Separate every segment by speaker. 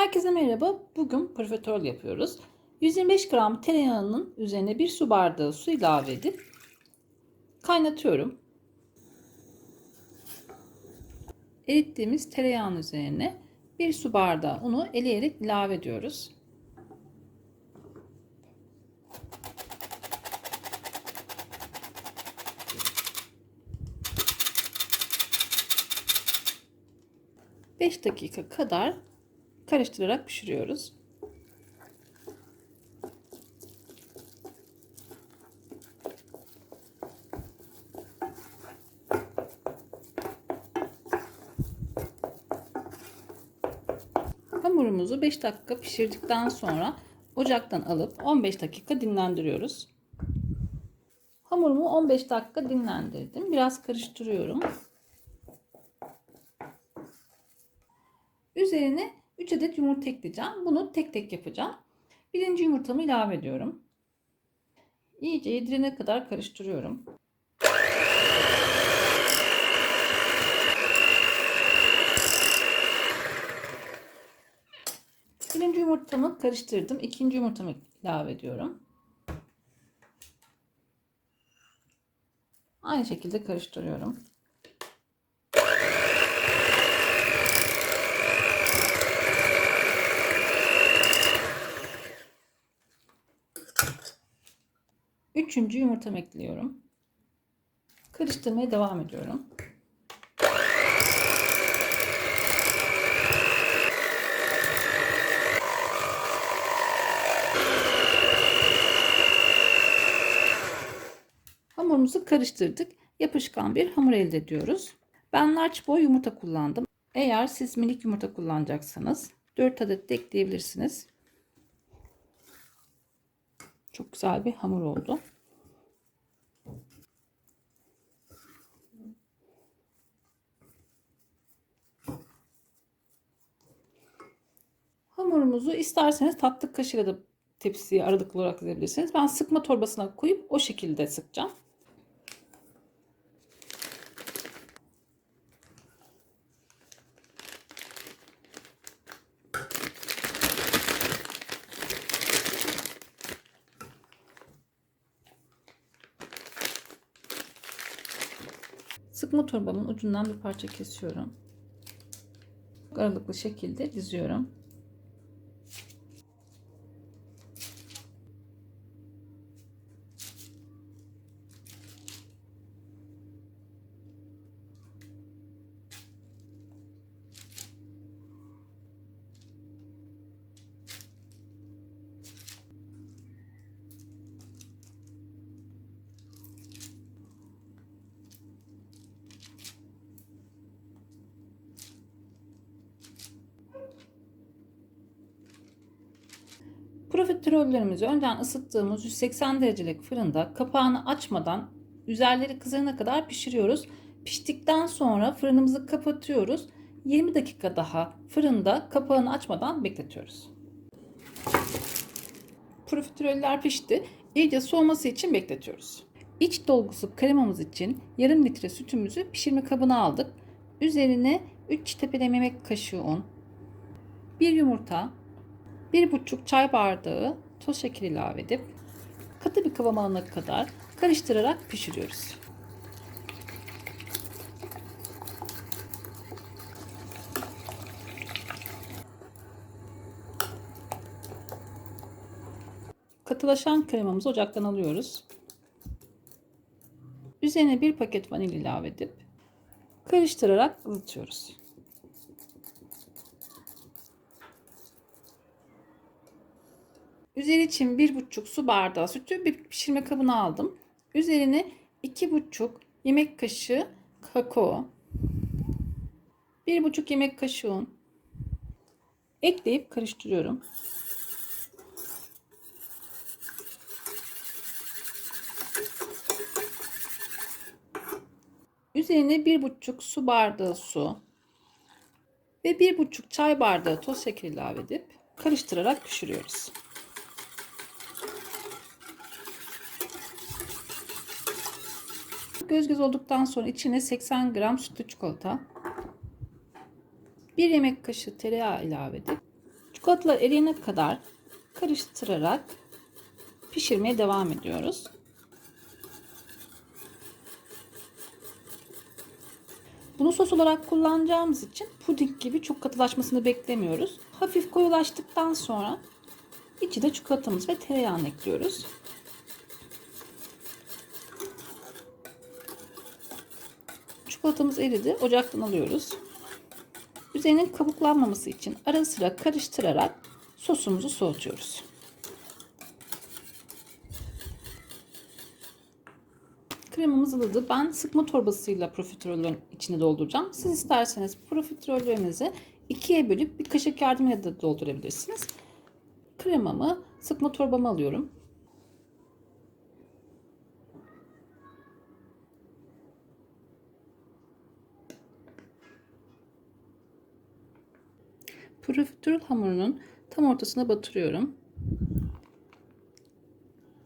Speaker 1: Herkese merhaba. Bugün profiterol yapıyoruz. 125 gram tereyağının üzerine bir su bardağı su ilave edip kaynatıyorum. Erittiğimiz tereyağın üzerine bir su bardağı unu eleyerek ilave ediyoruz. Beş dakika kadar karıştırarak pişiriyoruz. Hamurumuzu 5 dakika pişirdikten sonra ocaktan alıp 15 dakika dinlendiriyoruz. Hamurumu 15 dakika dinlendirdim. Biraz karıştırıyorum. Üzerine 3 adet yumurta ekleyeceğim. Bunu tek tek yapacağım. Birinci yumurtamı ilave ediyorum. İyice yedirene kadar karıştırıyorum. Birinci yumurtamı karıştırdım. İkinci yumurtamı ilave ediyorum. Aynı şekilde karıştırıyorum. Üçüncü yumurtamı ekliyorum. Karıştırmaya devam ediyorum. Hamurumuzu karıştırdık. Yapışkan bir hamur elde ediyoruz. Ben large boy yumurta kullandım. Eğer siz minik yumurta kullanacaksanız 4 adet de ekleyebilirsiniz. Çok güzel bir hamur oldu. Hamurumuzu isterseniz tatlı kaşığı da tepsiye aralıklı olarak dizebilirsiniz. Ben sıkma torbasına koyup o şekilde sıkacağım. Sıkma torbamın ucundan bir parça kesiyorum. Aralıklı şekilde diziyorum. Profiterollerimizi önceden ısıttığımız 180 derecelik fırında kapağını açmadan üzerleri kızarana kadar pişiriyoruz. Piştikten sonra fırınımızı kapatıyoruz. 20 dakika daha fırında kapağını açmadan bekletiyoruz. Profiteroller pişti. İyice soğuması için bekletiyoruz. İç dolgusu kremamız için yarım litre sütümüzü pişirme kabına aldık. Üzerine 3 tepeleme yemek kaşığı un, 1 yumurta, 1,5 çay bardağı toz şeker ilave edip katı bir kıvam alana kadar karıştırarak pişiriyoruz. Katılaşan kremamızı ocaktan alıyoruz. Üzerine bir paket vanilya ilave edip karıştırarak ılıtıyoruz. Üzeri için 1,5 su bardağı sütü bir pişirme kabına aldım. Üzerine 2,5 yemek kaşığı kakao, 1,5 yemek kaşığı un ekleyip karıştırıyorum. Üzerine 1,5 su bardağı su ve 1,5 çay bardağı toz şeker ilave edip karıştırarak pişiriyoruz. Göz göz olduktan sonra içine 80 gram sütlü çikolata, 1 yemek kaşığı tereyağı ilave edip Çikolatalar eriyene kadar karıştırarak pişirmeye devam ediyoruz. Bunu sos olarak kullanacağımız için puding gibi çok katılaşmasını beklemiyoruz. Hafif koyulaştıktan sonra içine çikolatamız ve tereyağını ekliyoruz. Çikolatamız eridi. Ocaktan alıyoruz. Üzerinin kabuklanmaması için ara sıra karıştırarak sosumuzu soğutuyoruz. Kremamız ılıdı. Ben sıkma torbasıyla profiterollerin içine dolduracağım. Siz isterseniz profiterollerinizi ikiye bölüp bir kaşık yardımıyla da doldurabilirsiniz. Kremamı sıkma torbama alıyorum. Profiterol hamurunun tam ortasına batırıyorum.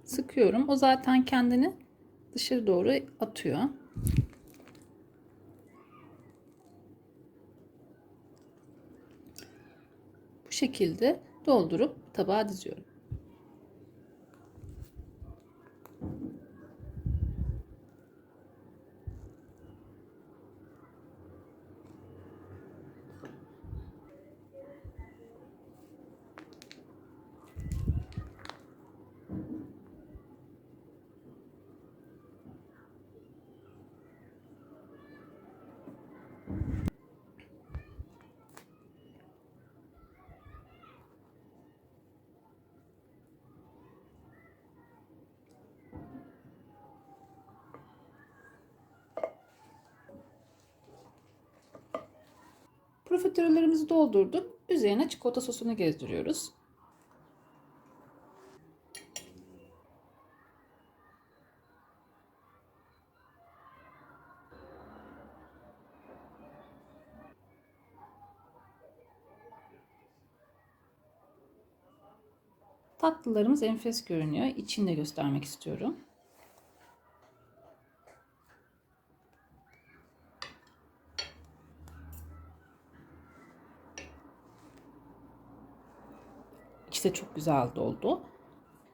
Speaker 1: Sıkıyorum. O zaten kendini dışarı doğru atıyor. Bu şekilde doldurup tabağa diziyorum. Profiterollerimizi doldurduk. Üzerine çikolata sosunu gezdiriyoruz. Tatlılarımız enfes görünüyor. İçini de göstermek istiyorum. De çok güzel doldu.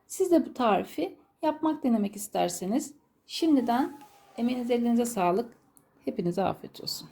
Speaker 1: Siz de bu tarifi yapmak denemek isterseniz şimdiden emeğinize elinize sağlık. Hepinize afiyet olsun.